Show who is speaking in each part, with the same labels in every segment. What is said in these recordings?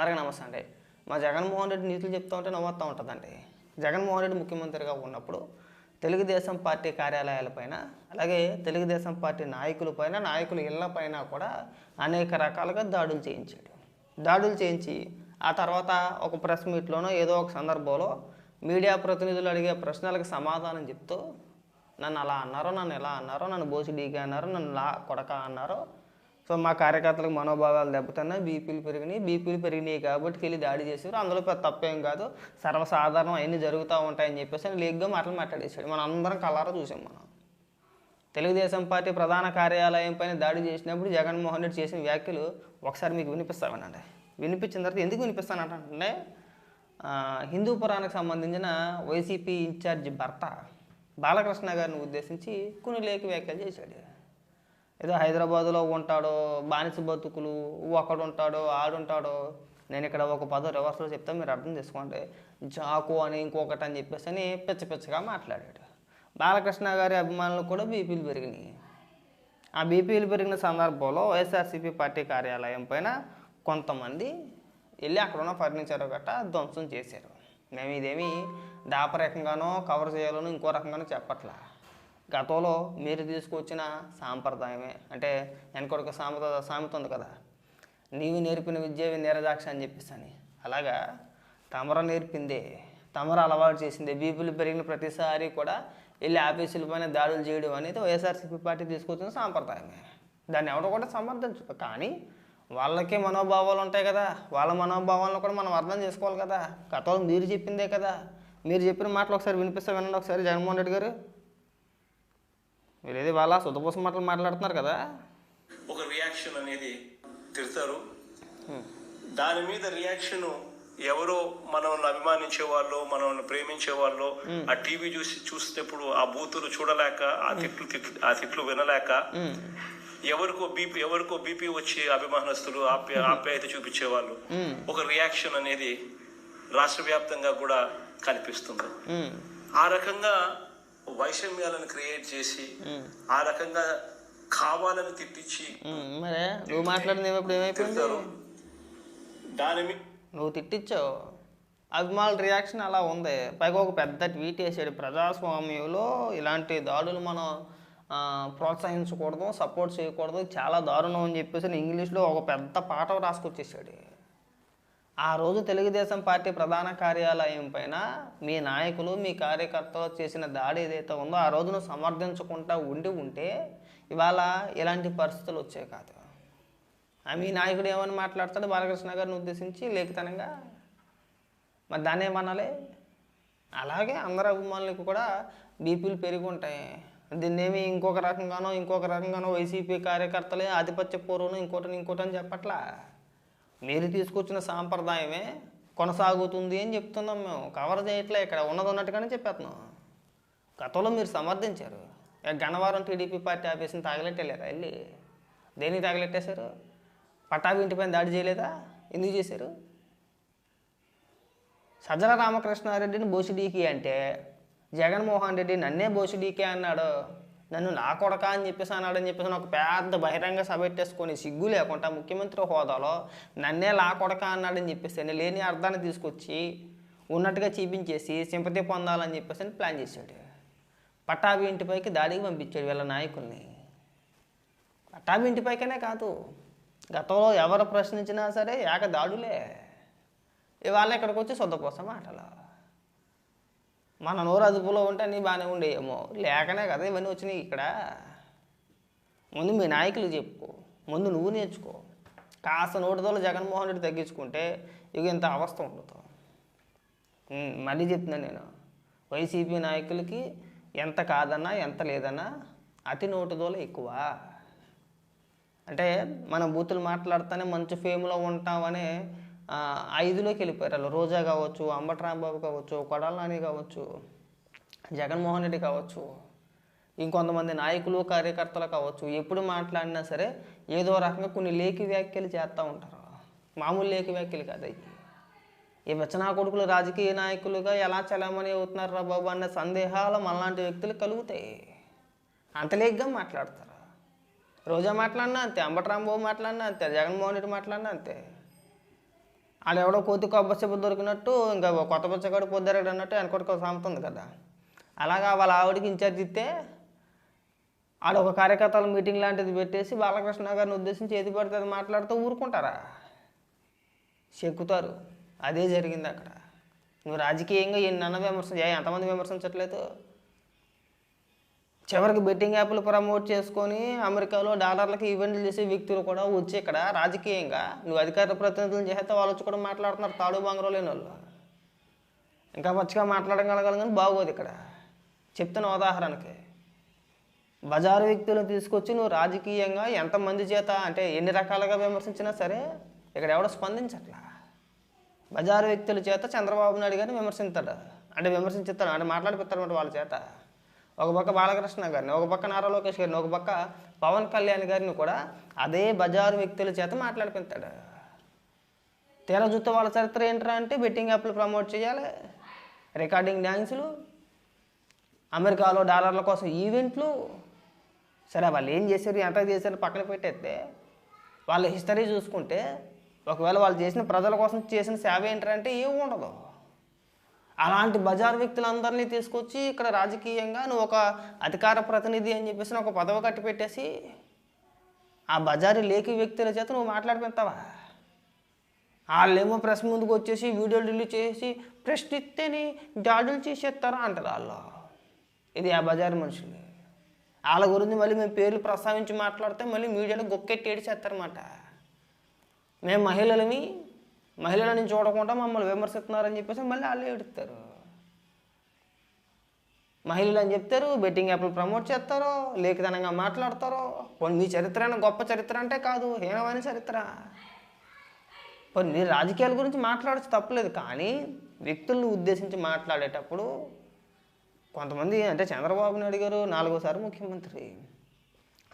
Speaker 1: అందరికీ నమస్తే అండి. మా జగన్మోహన్ రెడ్డి నీతులు చెప్తూ ఉంటే నవ్వుతూ ఉంటుందండి. జగన్మోహన్ రెడ్డి ముఖ్యమంత్రిగా ఉన్నప్పుడు తెలుగుదేశం పార్టీ కార్యాలయాలపైన అలాగే తెలుగుదేశం పార్టీ నాయకులపైన నాయకుల ఇళ్ళపైన కూడా అనేక రకాలుగా దాడులు చేయించాడు. దాడులు చేయించి ఆ తర్వాత ఒక ప్రెస్ మీట్లోనో ఏదో ఒక సందర్భంలో మీడియా ప్రతినిధులు అడిగే ప్రశ్నలకు సమాధానం చెప్తూ నన్ను అలా అన్నారో నన్ను ఎలా అన్నారో నన్ను బోసిడీగా అన్నారో నన్ను లా కొడక అన్నారో సో మా కార్యకర్తలకు మనోభావాలు దెబ్బతిన్నాయి బీపీలు పెరిగినాయి. బీపీలు పెరిగినాయి కాబట్టి వెళ్ళి దాడి చేశారు. అందులో పెద్ద తప్పేం కాదు. సర్వసాధారణం అవన్నీ జరుగుతూ ఉంటాయని చెప్పేసి అని లేగ్గా మాటలు మాట్లాడేశాడు. మనం అందరం కలారా చూసాం మనం. తెలుగుదేశం పార్టీ ప్రధాన కార్యాలయం పైన దాడి చేసినప్పుడు జగన్మోహన్ రెడ్డి చేసిన వ్యాఖ్యలు ఒకసారి మీకు వినిపిస్తామనండి. వినిపించిన తర్వాత ఎందుకు వినిపిస్తానంటే హిందూ పురాణానికి సంబంధించిన వైసీపీ ఇన్ఛార్జ్ భర్త బాలకృష్ణ గారిని ఉద్దేశించి కొన్ని లేఖ వ్యాఖ్యలు చేశాడు. ఏదో హైదరాబాదులో ఉంటాడో బానిస బతుకులు ఒకడు ఉంటాడు ఆడుంటాడో నేను ఇక్కడ ఒక పదో రివర్స్లో చెప్తా మీరు అర్థం చేసుకోండి. జాకు అని ఇంకొకటి అని చెప్పేసి అని పిచ్చ పిచ్చగా మాట్లాడాడు. బాలకృష్ణ గారి అభిమానులు కూడా బీపీలు పెరిగినాయి. ఆ బీపీలు పెరిగిన సందర్భంలో వైఎస్ఆర్సీపీ పార్టీ కార్యాలయం పైన కొంతమంది వెళ్ళి అక్కడ ఉన్న ఫర్నిచర్ గట్రా ధ్వంసం చేశారు. మేము ఇదేమి దాపరకంగానో కవర్ చేయాలనో ఇంకో రకంగానో చెప్పట్లా. గతంలో మీరు తీసుకొచ్చిన సాంప్రదాయమే. అంటే వెనకొడక సామెత సామెత ఉంది కదా. నీవు నేర్పిన విద్య నీరదాక్ష అని చెప్పేసి అని అలాగా తమర నేర్పిందే తమర అలవాటు చేసింది బీపీలు పెరిగిన ప్రతిసారి కూడా వెళ్ళి ఆఫీసుల పైన దాడులు చేయడం అనేది వైఎస్ఆర్సీపీ పార్టీ తీసుకొచ్చిన సాంప్రదాయమే. దాన్ని ఎవరు కూడా సమర్థించు కానీ వాళ్ళకే మనోభావాలు ఉంటాయి కదా. వాళ్ళ మనోభావాలను కూడా మనం అర్థం చేసుకోవాలి కదా. గతంలో మీరు చెప్పిందే కదా. మీరు చెప్పిన మాటలు ఒకసారి వినిపిస్తే వినండి. ఒకసారి జగన్మోహన్ రెడ్డి గారు ఏది వాళ్ళ సుతపూస మాటలు మాట్లాడుతున్నారు కదా.
Speaker 2: ఒక రియాక్షన్ అనేది తిడతారు. దాని మీద రియాక్షన్ ఎవరో మనల్ని అభిమానించే వాళ్ళు మనల్ని ప్రేమించే వాళ్ళు ఆ టీవీ చూసి చూసేటప్పుడు ఆ బూతులు చూడలేక ఆ తిట్లు ఆ తిట్లు వినలేక ఎవరికో బీపీ ఎవరికో బీపీ వచ్చి అభిమానస్తులు ఆప్య ఆప్యాయత చూపించే వాళ్ళు ఒక రియాక్షన్ అనేది రాష్ట్ర వ్యాప్తంగా కూడా కనిపిస్తుంది. ఆ రకంగా వైషమ్యాలను క్రియేట్ చేసి ఆ రకంగా కావాలని తిట్టించి
Speaker 1: మరే నువ్వు మాట్లాడింది ఇప్పుడు ఏమైపోయింది?
Speaker 2: దాని
Speaker 1: నువ్వు తిట్టించావు. అభిమానుల రియాక్షన్ అలా ఉంది. పైగా ఒక పెద్ద ట్వీట్ వేసాడు ప్రజాస్వామ్యంలో. ఇలాంటి దాడులు మనం ప్రోత్సహించకూడదు సపోర్ట్ చేయకూడదు. చాలా దారుణం అని చెప్పేసి ఇంగ్లీష్లో ఒక పెద్ద పాఠం రాసుకొచ్చేసాడు. ఆ రోజు తెలుగుదేశం పార్టీ ప్రధాన కార్యాలయం పైన మీ నాయకులు మీ కార్యకర్తలు చేసిన దాడి ఏదైతే ఉందో ఆ రోజును సమర్థించకుండా ఉండి ఉంటే ఇవాళ ఇలాంటి పరిస్థితులు వచ్చాయి కాదు. మీ నాయకుడు ఏమని మాట్లాడతాడు? బాలకృష్ణ గారిని ఉద్దేశించి లేఖితనంగా? మరి దాన్ని ఏమనాలి? అలాగే అందరు అభిమానులకు కూడా బీపీలు పెరిగి ఉంటాయి దీన్ని ఇంకొక రకంగానో ఇంకొక రకంగానో వైసీపీ కార్యకర్తలే ఆధిపత్య పూర్వం ఇంకోటని ఇంకోటి అని చెప్పట్లా? మీరు తీసుకొచ్చిన సాంప్రదాయమే కొనసాగుతుంది అని చెప్తున్నాం మేము. కవర్ చేయట్లే ఇక్కడ ఉన్నది ఉన్నట్టుగానే చెప్పేస్తున్నాం. గతంలో మీరు సమర్థించారు. గన్నవరం టీడీపీ పార్టీ ఆఫీస్ని తాగలెట్టలేరా వెళ్ళి? దేనికి తాగలెట్టేశారు? పట్టాభి ఇంటిపైన దాడి చేయలేదా? ఎందుకు చేశారు? సజ్జల రామకృష్ణారెడ్డిని బోసిడీకి అంటే జగన్మోహన్ రెడ్డి నన్నే బోసిడీకే అన్నాడు. నన్ను నా కొడక అని చెప్పేసి అన్నాడని చెప్పేసి ఒక పెద్ద బహిరంగ సభ పెట్టేసుకొని సిగ్గు లేకుండా ముఖ్యమంత్రి హోదాలో నన్నే లా కొడక అన్నాడని చెప్పేసి లేని అర్థాన్ని తీసుకొచ్చి ఉన్నట్టుగా చూపించేసి సింపతి పొందాలని చెప్పేసి అని ప్లాన్ చేశాడు. పట్టాభి ఇంటిపైకి దాడికి పంపించాడు వీళ్ళ నాయకుల్ని. పట్టాభి ఇంటిపైకనే కాదు. గతంలో ఎవరు ప్రశ్నించినా సరే ఏక దాడులే. ఇవాళ ఇక్కడికి వచ్చి సొద్దపోసం మాటలు. మన నోరు అదుపులో ఉంటే అన్నీ బాగానే ఉండేయేమో లేకనే కదా ఇవన్నీ వచ్చినాయి ఇక్కడ. ముందు మీ నాయకులు చెప్పుకో. ముందు నువ్వు నేర్చుకో. కాస్త నోటిదోలు జగన్మోహన్ రెడ్డి తగ్గించుకుంటే ఇక ఇంత అవస్థ ఉండదు మళ్ళీ చెప్తున్నాను నేను. వైసీపీ నాయకులకి ఎంత కాదన్నా ఎంత లేదన్నా అతి నోటుదోలు ఎక్కువ. అంటే మనం బూతులు మాట్లాడుతూనే మంచి ఫేమ్లో ఉంటామనే ఐదులోకి వెళ్ళిపోయారు. వాళ్ళు రోజా కావచ్చు అంబటి రాంబాబు కావచ్చు కొడాల నాని కావచ్చు జగన్మోహన్ రెడ్డి కావచ్చు ఇంకొంతమంది నాయకులు కార్యకర్తలు కావచ్చు ఎప్పుడు మాట్లాడినా సరే ఏదో రకంగా కొన్ని లేఖి వ్యాఖ్యలు చేస్తూ ఉంటారు. మామూలు లేఖి వ్యాఖ్యలు కాదు అవి ఈ వెచ్చనా కొడుకులు రాజకీయ నాయకులుగా ఎలా చలామణి అవుతున్నారు రా బాబు అన్న సందేహాలు మనలాంటి వ్యక్తులు కలుగుతాయి. అంత మాట్లాడతారు. రోజా మాట్లాడినా అంతే అంబటరాంబాబు మాట్లాడినా అంతే జగన్మోహన్ రెడ్డి మాట్లాడినా అంతే. ఆడెవడో కోతి కొబ్బరి దొరికినట్టు ఇంకా కొత్త బుచ్చగాడు పొద్దారాడు అన్నట్టు వెనకొట్టుకు సామెత ఉంది కదా. అలాగా వాళ్ళ ఆవిడకి ఇన్ఛార్జ్ ఇస్తే ఆడ ఒక కార్యకర్తల మీటింగ్ లాంటిది పెట్టేసి బాలకృష్ణ గారిని ఉద్దేశించి ఏది పడితే అది మాట్లాడుతూ ఊరుకుంటారా? చెక్కుతారు. అదే జరిగింది అక్కడ. నువ్వు రాజకీయంగా ఎన్నన్న విమర్శ ఎంతమంది విమర్శించట్లేదు? చివరికి బెట్టింగ్ యాప్లు ప్రమోట్ చేసుకొని అమెరికాలో డాలర్లకి ఈవెంట్లు చేసే వ్యక్తులు కూడా వచ్చి ఇక్కడ రాజకీయంగా నువ్వు అధికార ప్రతినిధులను చేస్తే వాళ్ళు వచ్చి కూడా మాట్లాడుతున్నారు. తాడు బంగారం లేని వాళ్ళు. ఇంకా పచ్చిగా మాట్లాడగలగాలి కానీ బాగోదు ఇక్కడ. చెప్తున్న ఉదాహరణకి బజారు వ్యక్తులను తీసుకొచ్చి నువ్వు రాజకీయంగా ఎంతమంది చేత అంటే ఎన్ని రకాలుగా విమర్శించినా సరే ఇక్కడ ఎవడో స్పందించట్లా. బజారు వ్యక్తుల చేత చంద్రబాబు నాయుడు గారిని విమర్శిస్తాడు అంటే విమర్శించుతాడు అంటే మాట్లాడిపిస్తాడు వాళ్ళ చేత. ఒక పక్క బాలకృష్ణ గారిని ఒక పక్క నారా లోకేష్ గారిని ఒక పక్క పవన్ కళ్యాణ్ గారిని కూడా అదే బజారు వ్యక్తుల చేత మాట్లాడిపిస్తాడు తీరా చూస్తే వాళ్ళ చరిత్ర ఏంట్రా అంటే బెట్టింగ్ యాప్లు ప్రమోట్ చేయాలి రికార్డింగ్ డ్యాన్సులు అమెరికాలో డాలర్ల కోసం ఈవెంట్లు. సరే వాళ్ళు ఏం చేశారు ఎంత చేశారు పక్కన పెట్టేస్తే వాళ్ళ హిస్టరీ చూసుకుంటే ఒకవేళ వాళ్ళు చేసిన ప్రజల కోసం చేసిన సేవ ఏంటంటే ఏమి ఉండదు. అలాంటి బజార్ వ్యక్తులందరినీ తీసుకొచ్చి ఇక్కడ రాజకీయంగా నువ్వు ఒక అధికార ప్రతినిధి అని చెప్పేసి ఒక పదవి కట్టి పెట్టేసి ఆ బజారు లేకి వ్యక్తుల చేత నువ్వు మాట్లాడిపెడతావా? వాళ్ళేమో ప్రెస్ ముందుకు వచ్చేసి వీడియోలు రిలీజ్ చేసి ప్రశ్నిస్తేనే దాడులు చేసేస్తారా అంటారు వాళ్ళు. ఇది ఆ బజారు మనుషులు. వాళ్ళ గురించి మళ్ళీ మేము పేర్లు ప్రస్తావించి మాట్లాడితే మళ్ళీ మీడియాలో గొక్కెట్టి ఏడిచేస్తారన్నమాట. మేము మహిళలని మహిళలని చూడకుండా మమ్మల్ని విమర్శిస్తున్నారని చెప్పేసి మళ్ళీ వాళ్ళే ఏడుస్తారు. మహిళలు అని చెప్తారు బెట్టింగ్ యాప్లు ప్రమోట్ చేస్తారో లేఖితనంగా మాట్లాడతారో పోనీ మీ చరిత్ర అయినా గొప్ప చరిత్ర అంటే కాదు హీనమైన చరిత్ర. పోనీ మీరు రాజకీయాల గురించి మాట్లాడచ్చు తప్పలేదు కానీ వ్యక్తులను ఉద్దేశించి మాట్లాడేటప్పుడు కొంతమంది అంటే చంద్రబాబు నాయుడు గారు నాలుగోసారి ముఖ్యమంత్రి.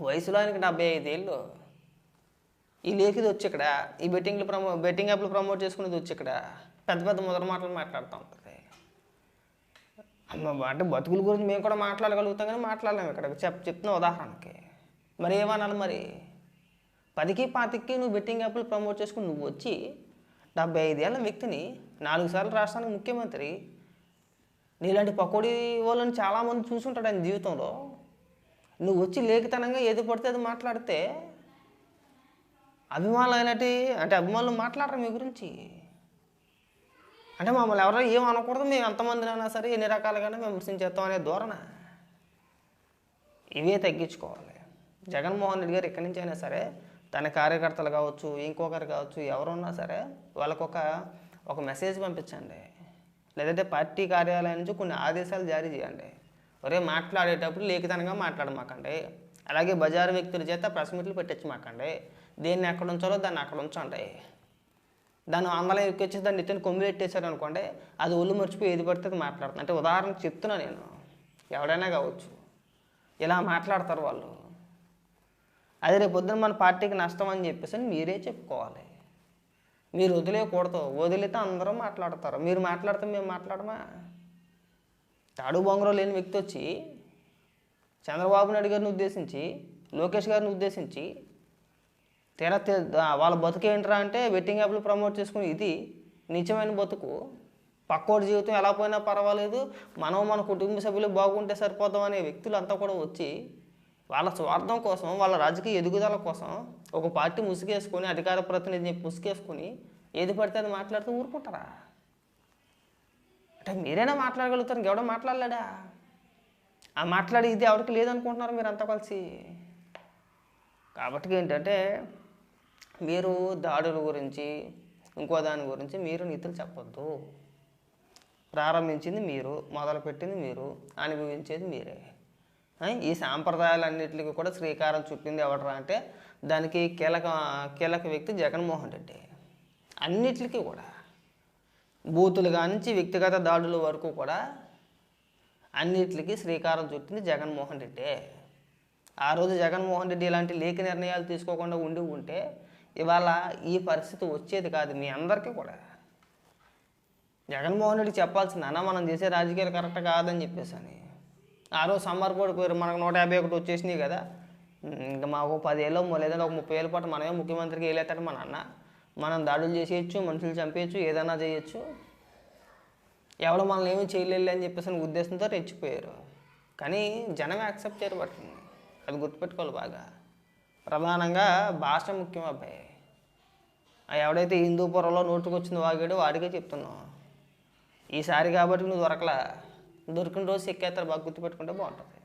Speaker 1: వయసులో ఆయనకి డెబ్బై ఐదేళ్ళు. ఈ లేఖిది వచ్చి ఇక్కడ ఈ బెట్టింగ్లు ప్రమో బెట్టింగ్ యాప్లు ప్రమోట్ చేసుకునేది వచ్చి ఇక్కడ పెద్ద పెద్ద ముద్ర మాటలు మాట్లాడుతూ. ఉంటుంది అమ్మ అంటే బతుకుల గురించి మేము కూడా మాట్లాడగలుగుతాం కానీ మాట్లాడలేము ఇక్కడ. చెప్ చెప్తున్న ఉదాహరణకి. మరి ఏమనాలి మరి? పదికి పాతికి నువ్వు బెట్టింగ్ యాప్లు ప్రమోట్ చేసుకుని నువ్వు వచ్చి డెబ్బై ఐదేళ్ళ వ్యక్తిని నాలుగు సార్లు రాష్ట్రానికి ముఖ్యమంత్రి నీలాంటి పకోడీ వాళ్ళని చాలామంది చూసుంటాడు ఆయన జీవితంలో. నువ్వు వచ్చి లేఖితనంగా ఏది పడితే అది మాట్లాడితే అభిమానులు అయినట్టు అంటే అభిమానులు మాట్లాడరు మీ గురించి. అంటే మమ్మల్ని ఎవరో ఏం అనకూడదు మేము ఎంతమందినైనా సరే ఎన్ని రకాలుగానే విమర్శించేస్తాం అనే ధోరణ. ఇవే తగ్గించుకోవాలి. జగన్మోహన్ రెడ్డి గారు ఎక్కడి నుంచి అయినా సరే తన కార్యకర్తలు కావచ్చు ఇంకొకరు కావచ్చు ఎవరున్నా సరే వాళ్ళకు ఒక ఒక మెసేజ్ పంపించండి. లేదంటే పార్టీ కార్యాలయం నుంచి కొన్ని ఆదేశాలు జారీ చేయండి. ఒరే మాట్లాడేటప్పుడు లేఖితనంగా మాట్లాడమాకండి. అలాగే బజారు వ్యక్తుల చేత ప్రెస్ మీట్లు పెట్టించమాకండి దేన్ని ఎక్కడ ఉంచాలో దాన్ని అక్కడ ఉంచండి. దాన్ని అందరం ఎక్కొచ్చి దాన్ని ఎత్తుని కొమ్మి పెట్టేశారు అనుకోండి అది ఒళ్ళు మర్చిపోయి ఏది పడితే అది మాట్లాడుతుంది. అంటే ఉదాహరణకు చెప్తున్నా నేను ఎవడైనా కావచ్చు. ఇలా మాట్లాడతారు వాళ్ళు. అది రేపు పొద్దున మన పార్టీకి నష్టం అని చెప్పేసి అని మీరే చెప్పుకోవాలి. మీరు వదిలేయకూడదు. వదిలితే అందరూ మాట్లాడతారు. మీరు మాట్లాడితే మేము మాట్లాడమా? తాడు బొంగరం లేని వ్యక్తి వచ్చి చంద్రబాబు నాయుడు గారిని ఉద్దేశించి లోకేష్ గారిని ఉద్దేశించి తేడా వాళ్ళ బతుకు ఏంట్రా అంటే వెట్టింగ్ యాప్లు ప్రమోట్ చేసుకుని ఇది నిజమైన బతుకు. పక్కోడి జీవితం ఎలా పోయినా పర్వాలేదు. మనం మన కుటుంబ సభ్యులు బాగుంటే సరిపోదాం అనే వ్యక్తులు అంతా కూడా వచ్చి వాళ్ళ స్వార్థం కోసం వాళ్ళ రాజకీయ ఎదుగుదల కోసం ఒక పార్టీ ముసుగేసుకొని అధికార ప్రతినిధిని ముసుగేసుకొని ఏది పడితే అది మాట్లాడుతూ ఊరుకుంటారా? అంటే మీరైనా మాట్లాడగలుగుతారు ఎవడో మాట్లాడలేడా? ఆ మాట్లాడి ఇది ఎవరికి లేదనుకుంటున్నారు మీరు అంతా కలిసి. కాబట్టి ఏంటంటే మీరు దాడుల గురించి ఇంకో దాని గురించి మీరు నీతులు చెప్పొద్దు. ప్రారంభించింది మీరు మొదలుపెట్టింది మీరు అనుభవించేది మీరే. ఈ సాంప్రదాయాలన్నింటికి కూడా శ్రీకారం చుట్టింది ఎవడరా అంటే దానికి కీలక కీలక వ్యక్తి జగన్మోహన్ రెడ్డి. అన్నిటికీ కూడా. బూతులు కానించి వ్యక్తిగత దాడుల వరకు కూడా అన్నిటికీ శ్రీకారం చుట్టింది జగన్మోహన్ రెడ్డి. ఆ రోజు జగన్మోహన్ రెడ్డి ఇలాంటి లేఖ నిర్ణయాలు తీసుకోకుండా ఉండి ఉంటే ఇవాళ ఈ పరిస్థితి వచ్చేది కాదు మీ అందరికీ కూడా. జగన్మోహన్ రెడ్డి చెప్పాల్సింది అన్న మనం చేసే రాజకీయాలు కరెక్ట్ కాదని చెప్పేసి అని. ఆ రోజు సమ్మర్ పోయారు మనకు నూట యాభై ఒకటి వచ్చేసినాయి కదా. ఇంకా మాకు పదేళ్ళు లేదంటే ఒక ముప్పై ఏళ్ళ పాటు మనమే ముఖ్యమంత్రికి వేలేస్తాడు మన అన్న. మనం దాడులు చేసేయచ్చు మనుషులు చంపేయచ్చు ఏదైనా చేయొచ్చు. ఎవరు మనల్ని ఏమీ చేయలేదు అని చెప్పేసి ఉద్దేశంతో రెచ్చిపోయారు. కానీ జనం యాక్సెప్ట్ చేయబడుతుంది అది గుర్తుపెట్టుకోవాలి బాగా. ప్రధానంగా భాష ముఖ్యం అబ్బాయి ఎవడైతే హిందూపురంలో నోటుకు వచ్చింది వాగాడో వాడికే చెప్తున్నావు ఈసారి కాబట్టి నువ్వు దొరకలా. దొరికిన రోజు ఎక్కేస్తారు బాగా గుర్తుపెట్టుకుంటే బాగుంటుంది.